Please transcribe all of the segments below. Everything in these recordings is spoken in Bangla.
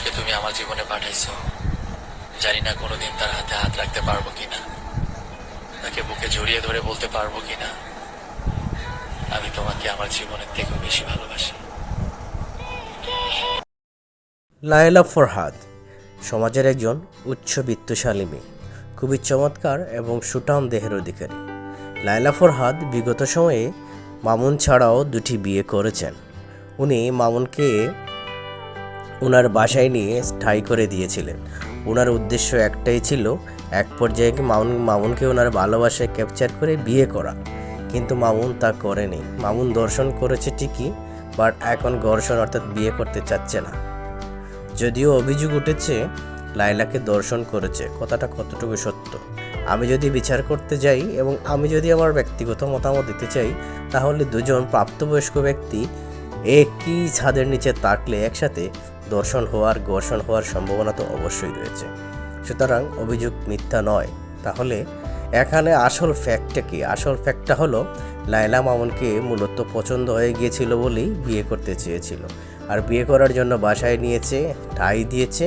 মানুষকে তুমি আমার জীবনে পাঠাইছো। জানি না কোনোদিন তার হাতে হাত রাখতে পারব কিনা, তাকে বুকে জড়িয়ে ধরে বলতে পারব কিনা। আমি তোমাকে আমার জীবনের থেকেও বেশি ভালোবাসি। লায়লা ফরহাদ, সমাজের একজন উচ্চবিত্তশালী মেয়ে, খুবই চমৎকার এবং সুটাম দেহের অধিকারী। লায়লা ফরহাদ বিগত সময়ে মামুন ছাড়াও দুটি বিয়ে করেছেন। উনি মামুনকে ওনার বাসায় নিয়ে স্থায়ী করে দিয়েছিলেন। ওনার উদ্দেশ্য একটাই ছিল এক পর্যায়ে মামুন, মামুনকে ওনার ভালোবাসায় ক্যাপচার করে বিয়ে করা। কিন্তু মামুন তা করেনি। মামুন দর্শন করেছে ঠিকই বাট এখন ঘর্ষণ অর্থাৎ বিয়ে করতে চাচ্ছে না। যদিও অভিযোগ উঠেছে লাইলাকে দর্শন করেছে। কথাটা কতটুকু সত্য? আমি যদি বিচার করতে যাই এবং আমি যদি আমার ব্যক্তিগত মতামত দিতে চাই, তাহলে দুজন প্রাপ্তবয়স্ক ব্যক্তি একই ছাদের নিচে তাকলে একসাথে দর্শন হওয়ার ঘর্ষণ হওয়ার সম্ভাবনা তো অবশ্যই রয়েছে। সুতরাং অভিযোগ মিথ্যা নয়। তাহলে এখানে আসল ফ্যাক্টটা কি? আসল ফ্যাক্টটা হলো, লায়লা মামুনকে মূলত পছন্দ হয়ে গিয়েছিল বলেই বিয়ে করতে চেয়েছিল। আর বিয়ে করার জন্য বাসায় নিয়েছে, ঠাই দিয়েছে,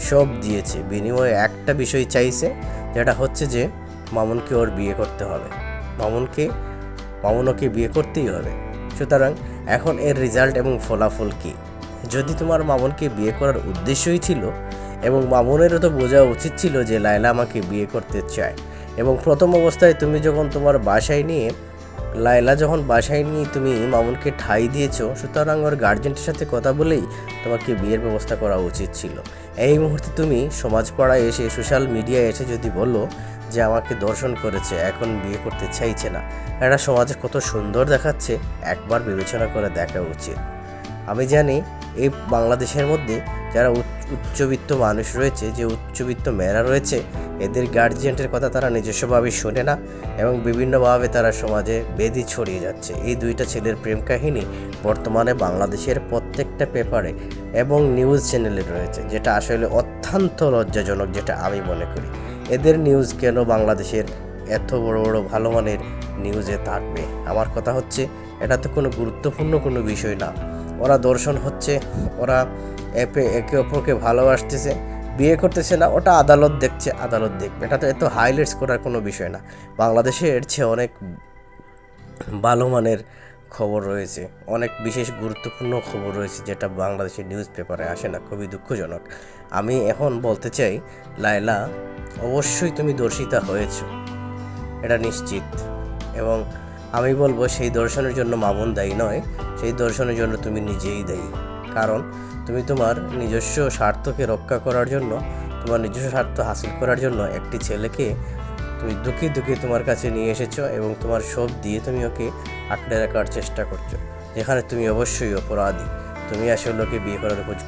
সব দিয়েছে। বিনিময়ে একটা বিষয় চাইছে, যেটা হচ্ছে যে, মামুনকে ওর বিয়ে করতে হবে। মামুনকে মামুন ওকে বিয়ে করতেই হবে। সুতরাং এখন এর রেজাল্ট এবং ফলাফল কী? যদি তোমার মামুনকে বিয়ে করার উদ্দেশ্যই ছিল এবং মামুনেরও তো বোঝা উচিত ছিল যে লায়লা আমাকে বিয়ে করতে চায় এবং প্রথম অবস্থায় তুমি যখন তোমার বাসায় নিয়ে, লায়লা যখন বাসায় নিয়ে তুমি মামুনকে ঠাই দিয়েছ, সুতরাং ওর গার্জেন্টের সাথে কথা বলেই তোমাকে বিয়ের ব্যবস্থা করা উচিত ছিল। এই মুহূর্তে তুমি সমাজ সমাজপাড়ায় এসে সোশ্যাল মিডিয়ায় এসে যদি বলো যে আমাকে দর্শন করেছে, এখন বিয়ে করতে চাইছে না, এটা সমাজে কত সুন্দর দেখাচ্ছে, একবার বিবেচনা করে দেখা উচিত। আমি জানি এই বাংলাদেশের মধ্যে যারা উচ্চবিত্ত মানুষ রয়েছে, যে উচ্চবিত্ত মেয়েরা রয়েছে, এদের গার্জিয়ানদের কথা তারা নিজস্বভাবে শোনে না এবং বিভিন্নভাবে তারা সমাজে বেদি ছড়িয়ে যাচ্ছে। এই দুইটা ছেলের প্রেম কাহিনী বর্তমানে বাংলাদেশের প্রত্যেকটা পেপারে এবং নিউজ চ্যানেলে রয়েছে, যেটা আসলে অত্যন্ত লজ্জাজনক, যেটা আমি মনে করি। এদের নিউজ কেন বাংলাদেশের এত বড় বড় ভালো মানের নিউজে থাকবে? আমার কথা হচ্ছে, এটা তো কোনো গুরুত্বপূর্ণ কোনো বিষয় না। ওরা দর্শন হচ্ছে, ওরা এপে একে অপরকে ভালোবাসতেছে। বিয়ে করতেছে না, ওটা আদালত দেখছে, আদালত দেখবে। এটা তো এত হাইলাইটস করার কোনো বিষয় না। বাংলাদেশে এর চেয়ে অনেক ভালো মানের খবর রয়েছে। অনেক বিশেষ গুরুত্বপূর্ণ খবর রয়েছে যেটা বাংলাদেশের নিউজ পেপারে আসে না, খুবই দুঃখজনক। আমি এখন বলতে চাই, লায়লা, অবশ্যই তুমি দর্শিতা হয়েছ। এটা নিশ্চিত। এবং আমি বলব সেই দর্শনের জন্য মামুন দায়ী নয়, সেই দর্শনের জন্য তুমি নিজেই দায়ী। কারণ তুমি তোমার নিজস্ব স্বার্থকে রক্ষা করার জন্য, তোমার নিজস্ব স্বার্থ হাসিল করার জন্য একটি ছেলেকে তুমি দুঃখে দুঃখে তোমার কাছে নিয়ে এসেছ এবং তোমার সব দিয়ে তুমি ওকে আঁকড়ে রাখার চেষ্টা করছ, যেখানে তুমি অবশ্যই অপরাধী। তুমি আসলে ওকে বিয়ে করার উপযুক্ত